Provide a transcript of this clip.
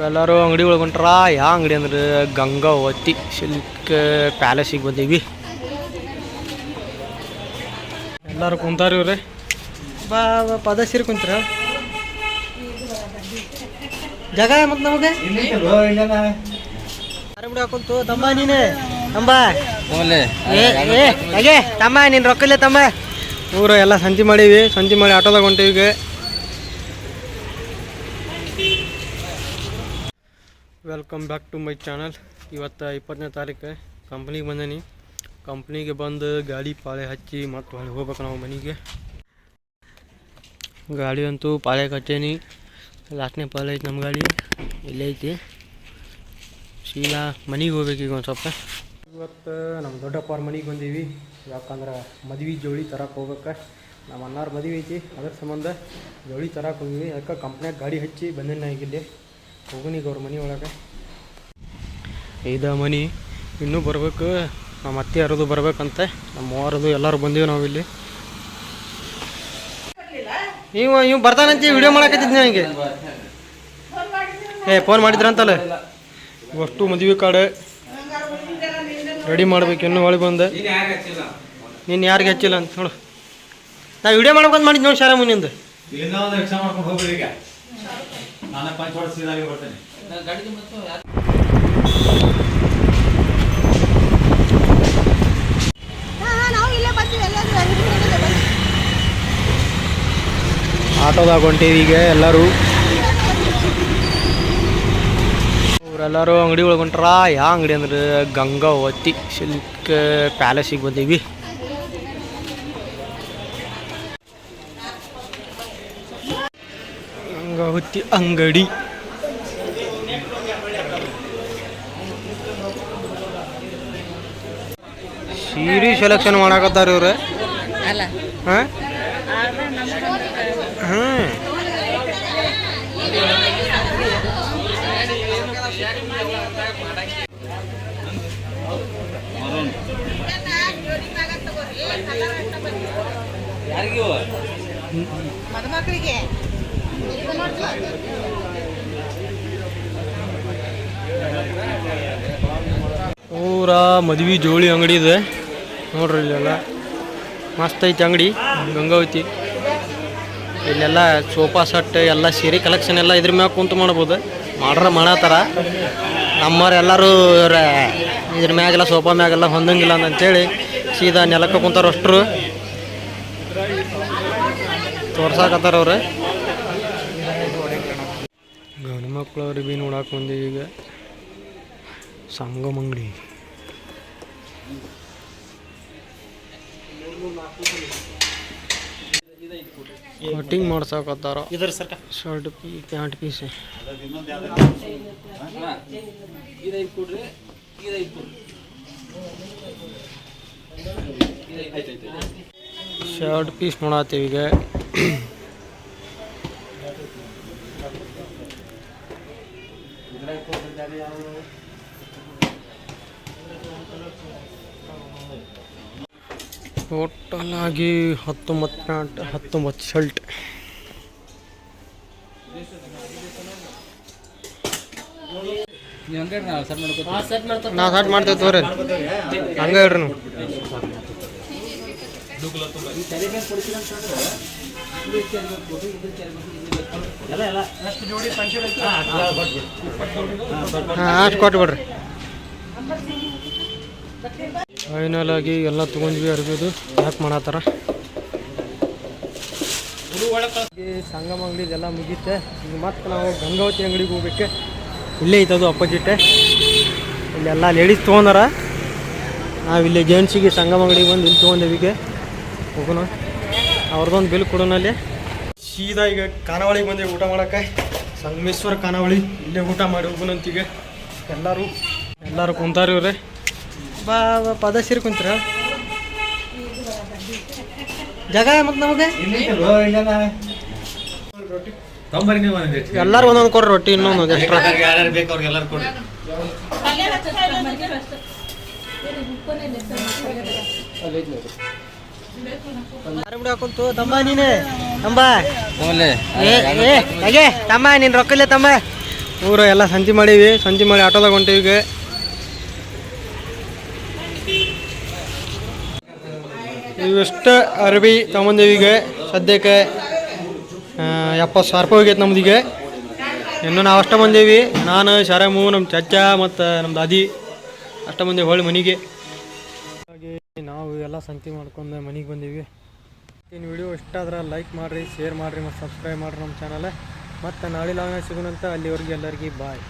ಇವರೆಲ್ಲರೂ ಅಂಗಡಿ ಒಳಗೆ ಹೊಂಟ್ರ ಯಾವ ಅಂಗಡಿ ಅಂದ್ರೆ ಗಂಗಾವತಿ ಸಿಲ್ಕ್ ಪ್ಯಾಲೇಸಿಗೆ ಬಂದೀವಿ. ಎಲ್ಲರೂ ಕುಂತಾರ ಇವ್ರೆ? ಬಾ ಪದ ಸೀರೆ ಕುಂತ್ರ. ಜಾಗ ಮತ್ತೆ ನಮಗೆ? ಬಿಡ ಕುಂತು ತಮ್ಮ ನೀನೆ ತಮ್ಮ ಏ ತಮ್ಮ ನೀನು ರೊಕ್ಕಲ್ಲೇ ತಮ್ಮ. ಊರು ಎಲ್ಲ ಸಂಜೆ ಮಾಡೀವಿ. ಸಂಜೆ ಮಾಡಿ ಆಟೋದಾಗ ಹೊಂಟೀವಿ welcome back to my channel ಇವತ್ತು ಇಪ್ಪತ್ತನೇ ತಾರೀಕು ಕಂಪ್ನಿಗೆ ಬಂದೀನಿ. ಕಂಪ್ನಿಗೆ ಬಂದು ಗಾಡಿ ಪಾಳೆ ಹಚ್ಚಿ ಮತ್ತು ಹೊಳೆ ಹೋಗ್ಬೇಕು ನಾವು ಮನೆಗೆ. ಗಾಡಿ ಅಂತೂ ಪಾಳೆ ಕಟ್ಟೇನಿ. ಲಾಸ್ಟ್ನೇ ಪಾಳೆ ಐತಿ ನಮ್ಮ ಗಾಡಿ. ಇಲ್ಲೇ ಐತಿ. ಸೀದಾ ಮನೆಗೆ ಹೋಗ್ಬೇಕು ಈಗ ಒಂದು ಸ್ವಲ್ಪ ಇವತ್ತು ನಮ್ಮ ದೊಡ್ಡಪ್ಪವ್ರ ಮನೆಗೆ ಬಂದೀವಿ. ಯಾಕಂದ್ರೆ ಮದ್ವೆ ಜೋಳಿ ತರಕ್ಕೆ ಹೋಗ್ಬೇಕು. ನಮ್ಮ ಅಣ್ಣಾರ ಮದುವೆ ಐತಿ. ಅದ್ರ ಸಂಬಂಧ ಜೋಳಿ ತರಕ್ಕೆ ಹೋಗಿವಿ ಅದಕ್ಕೆ ಕಂಪ್ನ್ಯಾಗ ಗಾಡಿ ಹಚ್ಚಿ ಬಂದೇನೆ ಇಲ್ಲಿ. ಹೋಗೋನೀಗ ಅವ್ರ ಮನೆ ಒಳಗೆ. ಇದ ಮನೆ ಇನ್ನೂ ಬರ್ಬೇಕು. ನಮ್ಮ ಅತ್ತೆ ಯಾರದು ಬರ್ಬೇಕಂತೆ. ನಮ್ಮ ಮೂವರದು ಎಲ್ಲರೂ ಬಂದೀವಿ ನಾವು ಇಲ್ಲಿ. ಇವ, ಇವ್ ಬರ್ತಾನಂತ. ವಿಡಿಯೋ ಮಾಡಕತ್ತಿದ್ ನನಗೆ ಏ ಫೋನ್ ಮಾಡಿದ್ರಂತಲ್ಲ. ಅಷ್ಟು ಮದುವೆ ಕಾರ್ಡ್ ರೆಡಿ ಮಾಡ್ಬೇಕು. ಇನ್ನೂ ಒಳಗೆ ಬಂದೆ. ನೀನು ಯಾರಿಗೆ ಹಚ್ಚಿಲ್ಲ ಅಂತ ನೋಡು. ನಾ ವಿಡಿಯೋ ಮಾಡ್ಬೇಕಂತ ಮಾಡಿದ್ ನೋಡಿ ಶಾರ ಮುಂದಿಂದ ಇನ್ನೊಂದು ರಿಕ್ಷಾ ಮಾಡ್ಕೊಂಡು ಹೋಗ್ಬಿಡಿ ಈಗ ನಾನು ಪಂಚ್ ಹೊಡೆಸಿದಾಗೆ ಬರ್ತೇನೆ. ಒಳಗಡೆ ಬನ್ನಿ. ಆಟೋದಾಗ ಹೊಂಟೀವಿ ಈಗ ಎಲ್ಲರೂ. ಇವರೆಲ್ಲರೂ ಅಂಗಡಿ ಒಳಗೊಂಟ್ರ ಯಾವ ಅಂಗಡಿ ಅಂದ್ರೆ ಗಂಗಾವತಿ ಸಿಲ್ಕ್ ಪ್ಯಾಲೇಸಿಗೆ ಬಂದೀವಿ. ಗಂಗಾವತಿ ಅಂಗಡಿ. ಸೀರಿ ಸೆಲೆಕ್ಷನ್ ಮಾಡಾಕತ್ತಾರ ಇವ್ರು. ಹಾಂ? ನೋಡ್ತಿಲ್ಲ? ಪೂರ ಮದ್ವಿ ಜೋಳಿ ಅಂಗಡಿ ಇದೆ. ನೋಡ್ರಿ ಇಲ್ಲೆಲ್ಲ. ಮಸ್ತ್ ಐತಿ ಅಂಗಡಿ. ಗಂಗಾವತಿ ಇಲ್ಲೆಲ್ಲ ಸೋಫಾ ಸೆಟ್, ಎಲ್ಲ ಸೀರೆ ಕಲೆಕ್ಷನ್ ಎಲ್ಲ ಇದ್ರ ಮ್ಯಾಗ ಕುಂತು ಮಾಡ್ಬೋದು. ಮಾಡ್ರ ಮಾಡತ್ತಾರ. ನಮ್ಮವ್ರು ಎಲ್ಲರೂ ಇದ್ರ ಮ್ಯಾಗೆಲ್ಲ, ಸೋಫಾ ಮ್ಯಾಗೆಲ್ಲ ಹೊಂದಂಗಿಲ್ಲ ಅಂತೇಳಿ ಸೀದಾ ನೆಲಕ್ಕೆ ಕುಂತಾರ ಅಷ್ಟ್ರು ತೋರ್ಸಾಕತ್ತಾರ ಅವ್ರೆ. ಗಂಡು ಮಕ್ಳು ಅವ್ರಿಗೆ ಭೀ ನೋಡಕ್ಕೆ ಬಂದೀವಿ ಈಗ. ಸಂಗಮ್ ಅಂಗಡಿ. ಕಟಿಂಗ್ ಮಾಡ್ಸಕತ್ತಾರ. ಶರ್ಟ್ ಪೀ ಪ್ಯಾಂಟ್ ಪೀಸ್. ಶರ್ಟ್ ಪೀಸ್ ನೋಡತ್ತೀವಿ ಈಗ. ಟೋಟಲ್ ಆಗಿ ಹತ್ತೊಂಬತ್ತು ಪ್ಯಾಂಟ್ ಹತ್ತೊಂಬತ್ತು ಶರ್ಟ್ ನಾ ಸೆಟ್ ಮಾಡ್ತೇವೆ ತೋರಿ ಹಂಗ ಹೇಳ್ರಿ ನೀವು. ಹಾಂ ಅಷ್ಟು ಕೊಟ್ಬಿಡ್ರಿ ಫೈನಲ್ ಆಗಿ ಎಲ್ಲ ತೊಗೊಂಡ್ವಿ ಅರ್ಬಿದು ಪ್ಯಾಕ್ ಮಾಡತ್ತಾರ? ಸಂಗಮ ಅಂಗಡಿದೆಲ್ಲ ಮುಗೀತೆ. ಈಗ ಮತ್ತೆ ನಾವು ಗಂಗಾವತಿ ಅಂಗಡಿಗೆ ಹೋಗ್ಬೇಕು. ಇಲ್ಲೇ ಐತದು ಅಪೋಸಿಟ್ ಇಲ್ಲೆಲ್ಲ ಲೇಡೀಸ್ ತೊಗೊಂಡಾರ. ನಾವು ಇಲ್ಲಿ ಜೆಂಟ್ಸಿಗೆ ಸಂಗಮ ಅಂಗಡಿಗೆ ಬಂದು ಇಲ್ಲಿ ತೊಗೊಂಡೇವಿಗೆ ಹೋಗೋಣ. ಅವ್ರದ್ದೊಂದು ಬಿಲ್ ಕೊಡೋಣ ಅಲ್ಲಿ. ಸೀದಾ ಈಗ ಖಾನಾವಳಿಗೆ ಬಂದೆ ಊಟ ಮಾಡಕ್ಕೆ. ಸಂಗಮೇಶ್ವರ ಖಾನಾವಳಿ ಇಲ್ಲೇ ಊಟ ಮಾಡಿ ಹೋಗೋಣ ಅಂತೀಗ ಎಲ್ಲರೂ ಎಲ್ಲರೂ ಕುಂತಾರ ಇವ್ರೆ ಬಾ ಪದ ಸೀರೆ ಕುಂತ್ರ. ಜಾಗ ಮತ್ತೆ ನಮಗೆ? ಎಲ್ಲಾರು ಒಂದೊಂದು ಕೊಡ್ರಿ ರೊಟ್ಟಿ, ಇನ್ನೊಂದು ಎಕ್ಸ್ಟ್ರಾ ಯಾರ್ಯಾರು ಬೇಕು ಅವ್ರಿಗೆ ಎಲ್ಲರೂ ಕೊಡಿ ಕುಂತು ತಮ್ಮ ನೀನೆ. ತಂಬಾ. ಹಾಗೆ ತಮ್ಮ ನೀನು ರೊಕ್ಕಲ್ಲೇ ತಮ್ಮ. ಊರ ಎಲ್ಲ ಸಂಜೆ ಮಾಡೀವಿ ಸಂಜೆ ಮಾಡಿ ಆಟೋದಾಗ ಹೊಂಟೀವಿ ಇವೆಷ್ಟು ಅರ್ಬಿ ತಗೊಂಡೀವಿ ಈಗ ಸದ್ಯಕ್ಕೆ ಎಪ್ಪತ್ತು ಸಾವಿರ ರೂಪಾಯಿ ಹೋಗೈತೆ ನಮ್ದು ಈಗ ಇನ್ನು ನಾವು ಅಷ್ಟ ಬಂದೇವಿ. ನಾನು ಶರಮು ನಮ್ಮ ಚಚ್ಚ ಮತ್ತು ನಮ್ಮ ದಾದಿ ಅಷ್ಟ ಬಂದೇವಿ ಹೊಳ್ಳಿ ಮನೆಗೆ. ಹಾಗೆ ನಾವು ಎಲ್ಲ ಸಂತಿ ಮಾಡ್ಕೊಂಡು ಮನೆಗೆ ಬಂದೀವಿ. ಇನ್ನು ವಿಡಿಯೋ ಇಷ್ಟ ಆದ್ರೆ ಲೈಕ್ ಮಾಡಿರಿ ಶೇರ್ ಮಾಡಿರಿ ಮತ್ತು ಸಬ್ಸ್ಕ್ರೈಬ್ ಮಾಡಿರಿ ನಮ್ಮ ಚಾನಲ್ ಮತ್ತು ನಾಳೆ ಲಾಗ ಸಿಗೋಣಂತ ಅಲ್ಲಿವರೆಗೆ ಎಲ್ಲರಿಗೂ ಬಾಯ್